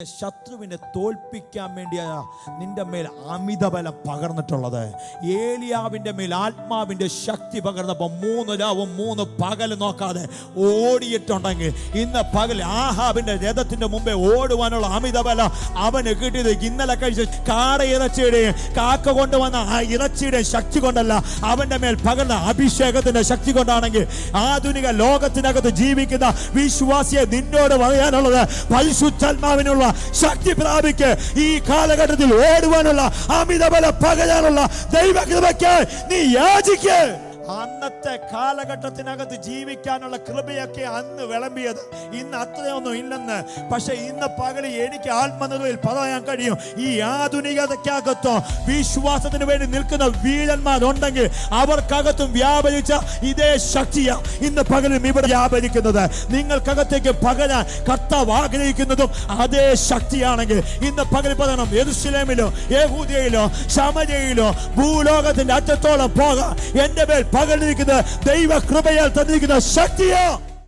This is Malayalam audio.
ശത്രുവിനെ തോൽപ്പിക്കാൻ വേണ്ടിയാണ് നിന്റെ മേൽ അമിതബലം പകർന്നിട്ടുള്ളത്. ഏലിയാവിന്റെ മേൽ ആത്മാവിന്റെ ശക്തി പകർന്നപ്പോൾ മൂന്ന് രാവും മൂന്ന് പകൽ നോക്കാതെ ഓടിയിട്ടുണ്ടെങ്കിൽ ഇന്ന് പകൽ ആഹാബിന്റെ രഥത്തിന്റെ മുമ്പേ ഓടുവാനുള്ള അമിതബലം അവന് കിട്ടിയത് ഇന്നലെ കഴിച്ച കാട ഇറച്ചിയുടെയും കാക്ക കൊണ്ടുവന്ന ആ ഇറച്ചിയുടെയും ശക്തി കൊണ്ടല്ല അവന്റെ മേൽ പകർന്ന അഭിഷേകത്തിന്റെ ശക്തി കൊണ്ടാണെങ്കിൽ ആധുനിക ലോകത്തിനകത്ത് ജീവിക്കുന്ന വിശ്വാസിയെ നിന്നോട് പറയാനുള്ളത് പരിശുദ്ധാത്മാവിനുള്ള ശക്തി പ്രാപിക്ക്. ഈ കാലഘട്ടത്തിൽ ഓടുവാനുള്ള അമിതബല പകരാനുള്ള ദൈവകൃപയ്ക്ക് നീ യാചിക്ക്. അന്നത്തെ കാലഘട്ടത്തിനകത്ത് ജീവിക്കാനുള്ള കൃപയൊക്കെ അന്ന് വിളമ്പിയത്. ഇന്ന് അത്രയൊന്നും ഇല്ലെന്ന്. പക്ഷെ ഇന്ന് പകലി എനിക്ക് ആത്മനിർവയിൽ പറയാൻ കഴിയും. ഈ ആധുനികതയ്ക്കകത്തോ വിശ്വാസത്തിന് വേണ്ടി നിൽക്കുന്ന വീരന്മാരുണ്ടെങ്കിൽ അവർക്കകത്തും വ്യാപരിച്ച ഇതേ ശക്തിയാ ഇന്ന് പകലും ഇവിടെ വ്യാപരിക്കുന്നത്. നിങ്ങൾക്കകത്തേക്ക് പകരാൻ കർത്താവ് ആഗ്രഹിക്കുന്നതും അതേ ശക്തിയാണെങ്കിൽ ഇന്ന് പകൽ പറയണം എരുസലേമിലോ യഹൂദിയയിലോ ശമരയിലോ ഭൂലോകത്തിന്റെ അറ്റത്തോളം പോകാം. എന്റെ മേൽ പകർന്നിരിക്കുന്ന ദൈവ കൃപയാൽ തന്നിരിക്കുന്ന ശക്തിയോ.